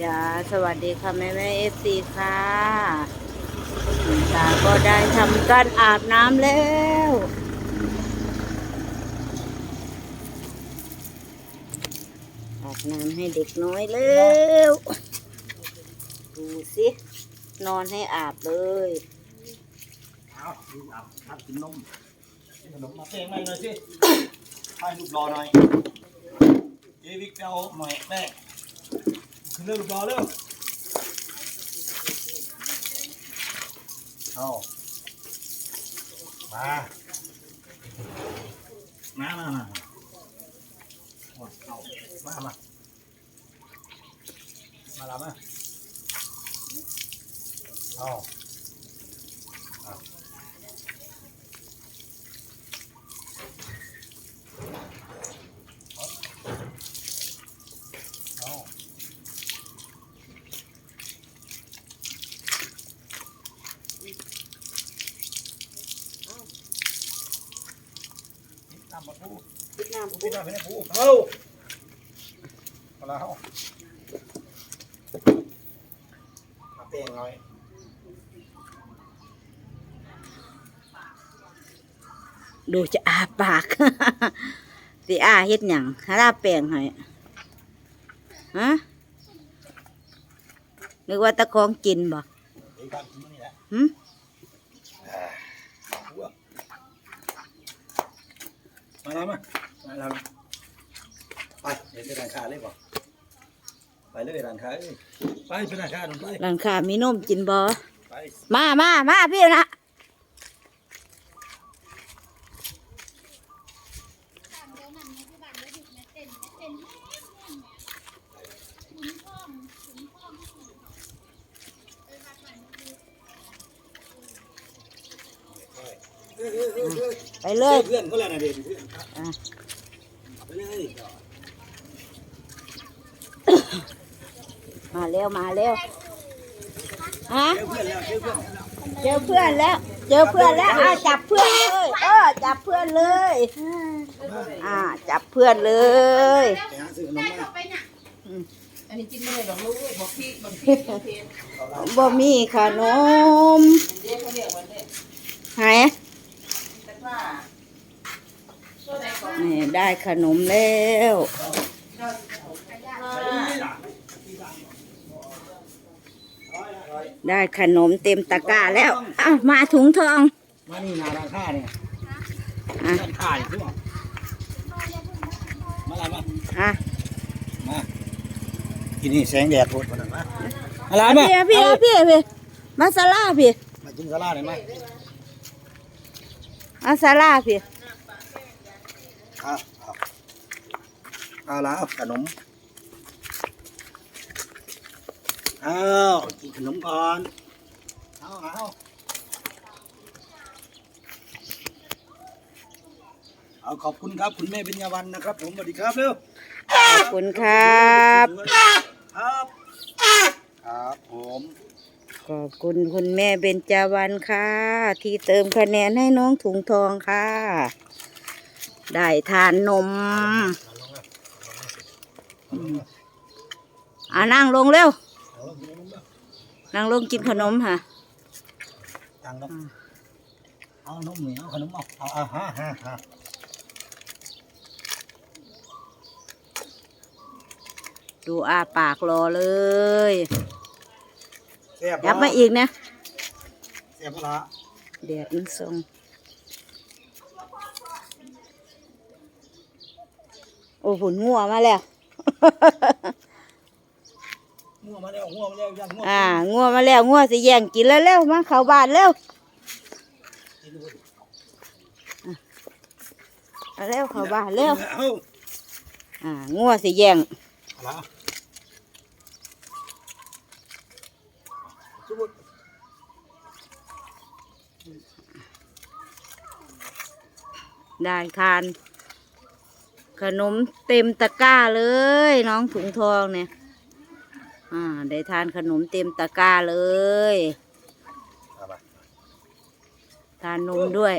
จ้าสวัสดีค่ะแม่แม่เอฟซีค่ะคุณตาก็ได้ทำการอาบน้ำแล้วอาบน้ำให้เด็กน้อยแล้วดูสิ นอนให้อาบเลยเอาดูอาบอาบกินนมขนมมาเป้งหน่อยหน่อยสิให้ลูกรอหน่อยเจวิกเอาหน่อยแม่ เร็วลูกบอลเร็วเอามามามามาเอามามามาละมาเอาเอาน้ำมาปู ปิดน้ำปูน้ำไปให้ปูเอาเอาละเอามาเป้งหน่อยดูจะอาปาก สิอาเฮ็ดหยังหาลาแปลงให้ฮะนึกว่าตะของกินบ่เดี๋ยวการกินนี่แหละหึมาแล้วมา มาแล้วไปเดี๋ยวไปร้านค้าเลยก่อนไปเลยร้านค้าเอ้ยไปไปร้านค้าหนุ่มไปร้านค้ามีนมกินบ่ไปมามามาพี่นะไปเลย เพื่อนก็แล้วนะเด็กเพื่อน อะไปเลย มาเร็วมาเร็วฮะเพื่อนแล้วเจอเพื่อนแล้วเจอเพื่อนแล้ว เจอเพื่อนแล้วอะจับเพื่อนเลยเออจับเพื่อนเลยอ่าจับเพื่อนเลยไปหาซื้อขนมมาอันนี้กินไม่ได้ดอกลูกบอกพี่บอกพี่บอกพี่บ่มีขนมเรียกเขาเรียกวันนี้หาย แต่ว่าตัวไห นก่อนนี่ได้ขนมแล้ว ได้ขนมเต็มตะกร้าแล้วอ้าวมาถุงทอง มานี่นาราคาเนี่ยอะร้านค้าอยู่ที่บอกมาอะไรมาอะมากินนี่แสงแดดโหดมาหน่อยมาอะไรมาพี่พี่พี่พี่มาซาลาพี่มากินสลัดหน่อยมามาซาลาพี่เอาเอาเอาละเอาขนมเอากินขนมก่อนเอาเอาเอาขอบคุณครับคุณแม่เบญญาวันนะครับ ผมสวัสดีครับเร็วขอบคุณครับ ครับ ครับผมขอบคุณคุณแม่เบญจวรรณค่ะ ที่เติมคะแนนให้น้องถุงทองค่ะ ได้ทานนมอืมอ่านั่งลงเร็ว นั่งลงกินขนมค่ะตังค์ครับเอานมเหนียวขนมเอาเอาเอาฮะฮะฮะดูอาปากรอเลยแซ่บยับมาอีกนะแซ่บละเดียดมันทรง โอ้หุ่นงัวมาแล้ว งัวมาแล้วงัวมาแล้วยังงัวอ่างัวมาแล้วงัวสิแย่งกินแล้วเร็วมาเข้าบ้านเร็วกินเลยเอาเร็วเข้าบ้านเร็วเอาอ่างัวสิแย่งเอาละจุ๊บได้ทาน ขนมเต็มตะกร้าเลย น้องถุงทองเนี่ย อ่า ได้ทานขนมเต็มตะกร้าเลย ทานนมด้วย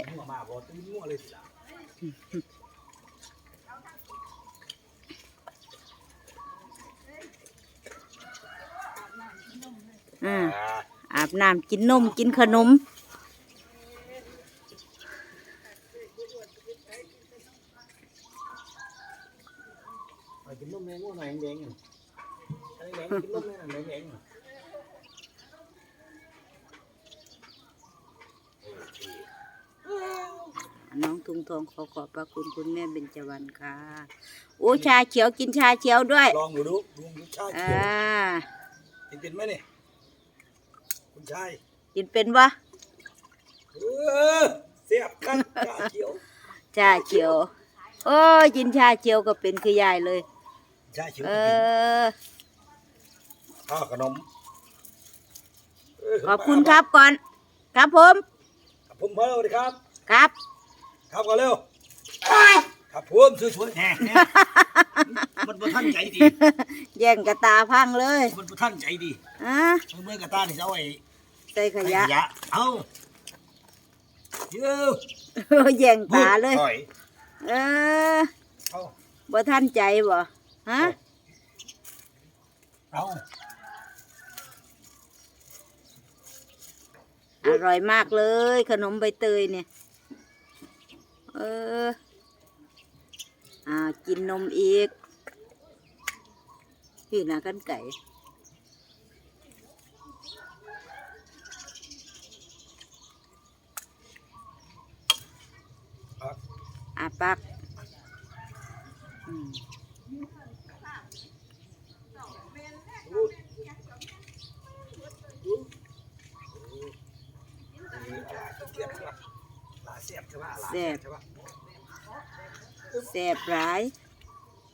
อ่าอาบน้ำกินนมกินขนม ไปกินนมแมงง่วงหน่อยแดงๆอะอันนี้แดงกินนมแม่น่ะแดงๆอะ น้องทุงทองขอขอบ พระคุณคุณแม่เบญจวรรณค่ะโอ้ชาเขียวกินชาเขียวด้วยลองดูดูดูดูชาอ่าเขียวกินเป็นไหมเนี่ยคุณชายกินเป็นวะเออเสียบกันชาเขียวชาเขียว โอ้ยกินชาเขียวก็เป็นคือยายเลย ชาเขียวเอก็กินอ ข้าวขนมเขอบคุณครับก่อน ครับผมครับผมพอแล้วสวัสดีครับ ครับ ครับก่อนเร็ว ครับผมช่วยๆแน่แน่มันบ่ท่านใจดี แย่งกระตาพังเลยมันบ่ท่านใจดีอะเมื่อกระตาที่เอาไว้ใส่ขให้ยะขยะ เอาเยอะแย่งตาเลยถอยเออเอาบ่ท่านใจบ่ฮะเอาอร่อยมากเลย ขนมใบเตยเนี่ย เออ อ่า กินนมอีก พี่นากันไก่เอาอาปักอืม ดูดูนี่อะไรเสียบใช่ปะหลายเสียบใช่ปะหลายเสียบใช่ปะแซ่บร้าย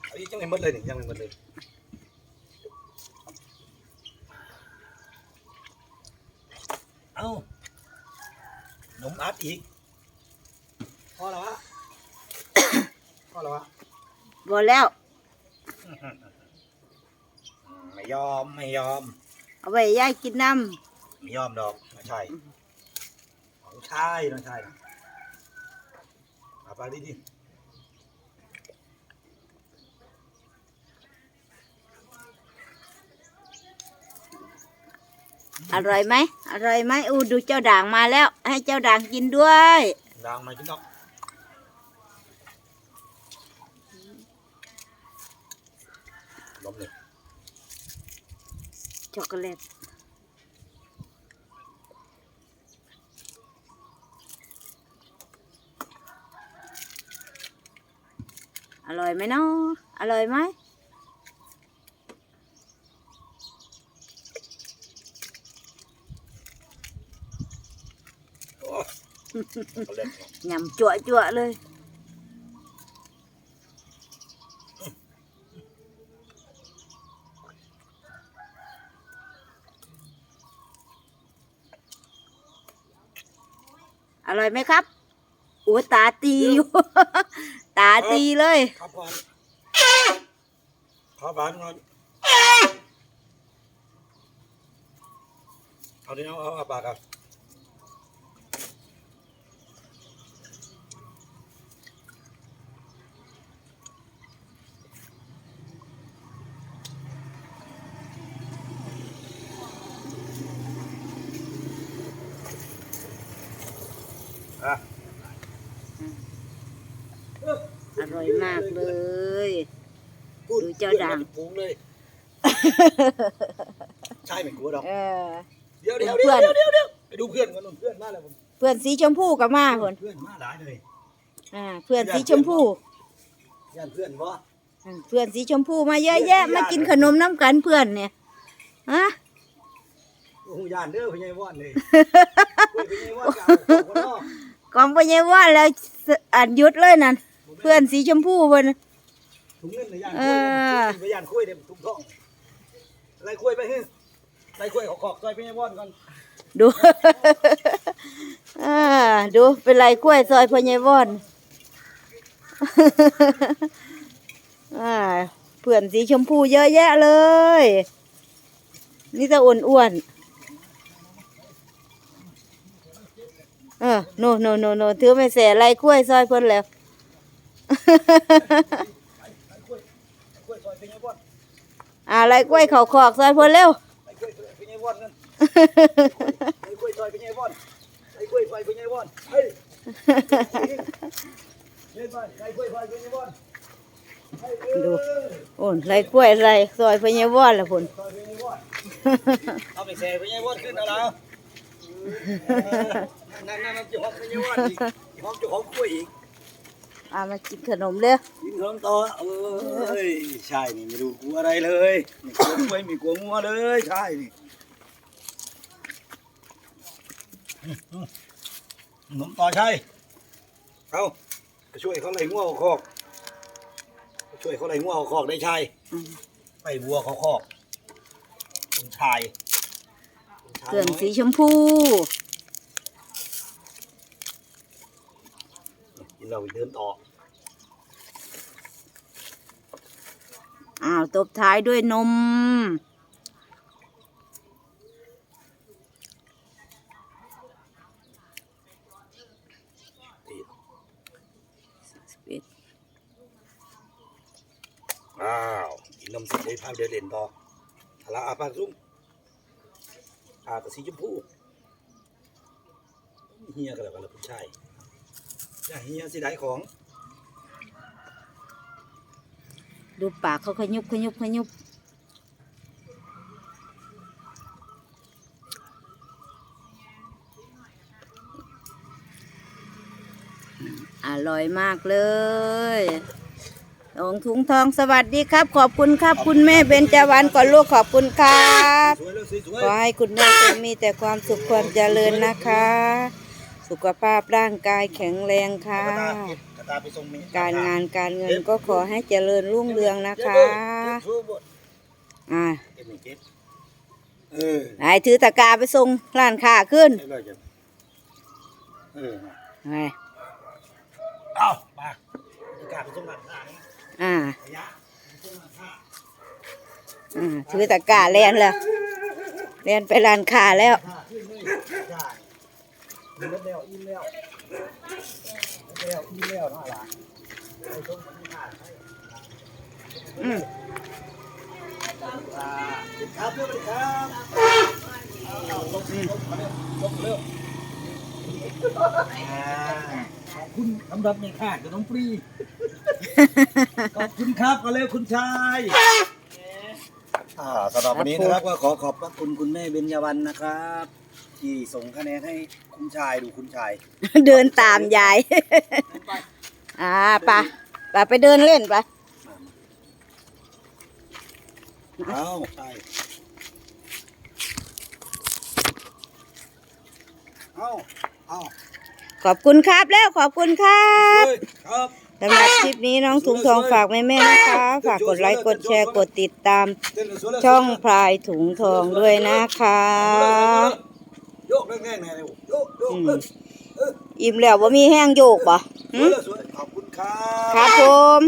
อันนี้ยังไม่หมดเลยนี่ยังไม่หมดเลยเอาหนมอัดอีกพอแล้ววะพอแล้ววะบ่แล้ว ไม่ยอมไม่ยอม เอาไว้ยายกินน้ไม่ยอมดอกไม่ใช่ของชายน้องชายนะเอาไปดิดิำอร่อยไหมอร่อยไหมอู้ดูเจ้าด่างมาแล้ว ให้เจ้าด่างกินด้วยดังมากินดอกลมเลยช็อกโกแลต อร่อยไหมเนาะอร่อยไหมโอ้เอาเล่นยำจั่วจั่วๆเลย อร่อยไหมครับโอ้ตาตีอยู่ ตาตีเลยข้าวปานข้าวปานก่อนเอาดิเอาเอาเอาปากครับอะ อร่อยมากเลยพูดดูเจ้าดังพื่อนมป็นฝูงเลย ใช่ไม่กลัวดอกเออ เดี๋ยวเดี๋ยวเพื่เดี๋ยอวนเดี๋ยวเดี๋ยวไปดูเพื่อนกันนู่นเพื่อนมาแล้วผมเพื่อนสีชมพูกับมาคนเพื่อนมาหลายเลย อ่า เพื่อนสีชมพูย่านเพื่อนวะอ่าเพื่อนสีชมพูมาเยอะแยะ มากินขนมน้ำกันเพื่อนเนี่ยฮะโอ้โหย่านเด้อพี่ใหญ่วอนเลยโอ้ยพี่ใหญ่วอนกล่า วของคนนอกกองปัญญาว่าแล้วอันหยุดเลยนั่นเพื่อนสีชมพูเพิ่นถุงเงินในย่านเอคุยอไปย่านคุยเดี๋ยวถุงทองอะไรคุยไปฮึอะไรคุยขอขอกซอยพี่ใหญ่วอนก่อนดู อ่าดูเป็นไรกล้วยซอยพญายวอน อ่าเพื่อนสีชมพูเยอะแยะเลย นี่จะอ้วนอ้วนๆเออ โนโนโนโนถือไม่เสียไรกล้วยซอยเพิ่นแล้วคุยซอยพี่ใหญ่วอนอ่าไรกล้วยเขาขอกซอยเพิ่นเร็วอะไรคุยพี่ใหญ่วอนกันไอ้กล้วยซอยไปไงบอนไอ้กล้วยซอยไปไงบอนเฮ้ยเฮ้ยไปไอ้กล้วยซอยไปไงบอนเฮ้ยเอ้ยดูโอ้นไรกล้วยไรซอยพญาวอนละพุ่นซอยไปไงบอนเอาไปแช่ไปไงบอนขึ้นเอาแล้ว นั่นนั่นนั่นจะหอกไปไงบอนอีกหอกจะหอกกล้วยอีกอามากินขนมเด้อยิงขนมต่อเอ้ยใช่นี่ไม่ดูกลัวอะไรเลยไม่กลัวกล้วยไม่กลัวงัวเลยใช่นี่ขนมต่อใช่เอาไปช่วยเขาไล่งัวเอาคอกไปช่วยเขาไล่งัวเอาคอกได้ใช่อืมไปวัวเขาคอกคุณชายคุณชายเครื่องน้ยสีชมพู กิน เราเดินต่อ อ้าว ตบท้ายด้วยนม อ้าวกินนมเสร็จได้พาเดินเล่นต่อทะละอาปากซุ้มอากับสีชมพูเฮียกันแล้วกันแล้วคุณชาย อย่าเฮียสิได้ของ ดูปากเขาขยุบขยุบขยุบอร่อยมากเลยองถุงทองสวัสดีครับ ขอบคุณครับ คุณแม่เบญจวรรณก่อนลูกขอบคุณครับ สวยแล้วสวยสวย ขอให้คุณแม่จงมีแต่ความสุขความเจริญนะคะ สุขภาพร่างกายแข็งแรงค่ะกระตาเก็บกระตาไปส่งเมียการงานการเงินก็ขอให้เจริญรุ่งเรืองนะคะเก็บทั่วหมดอ่าเก็บนี่เก็บเออไหนถือตะกร้าไปส่งร้านค้าขึ้นเรียบร้อยจ้ะเออไปเอาไปกระตาไปส่งหลังหน้านี่อ่าขยะไปส่งหลังหน้าอ่าถือตะกร้าเล่นแล้วเล่นไปร้านค้าแล้ว หน้าขึ้นเลยใช่ มีรถแล้วอิ่มแล้วรถแล้วอิ่มแล้วเนาะหล่ะไปส่งหลังหน้าให้อืมอ่าครับเพื่อนครับเอาลงสิลงมาเร็วลงเร็วอ่าขอบคุณสำหรับในค่าขนมฟรีขอบคุณครับก็เลยคุณชายอ่าสำหรับวันนี้นะครับก็ขอขอบพระคุณคุณแม่เบญจวรรณนะครับ ที่ส่งคะแนนให้คุณชายดูคุณชาย เดินตามยาย อ่าไปะปะไปเดินเล่นไปะเอาใช่เอาเอาขอบคุณครับแล้วขอบคุณครับเฮ้ยครับ สำหรับคลิปนี้น้องถุงทองฝากแม่แม่ๆนะคะ ฝากกดไลค์กดแชร์กดติดตาม เต้นสวยเลยช่องพลายถุงทองด้วยนะคะโยก แรงๆหน่อยเร็วโยกโยกอืมเออเอออิ่มแล้วว่ามีแห้งโยกบ่สวยเลยสวยขอบคุณครับ ครับผม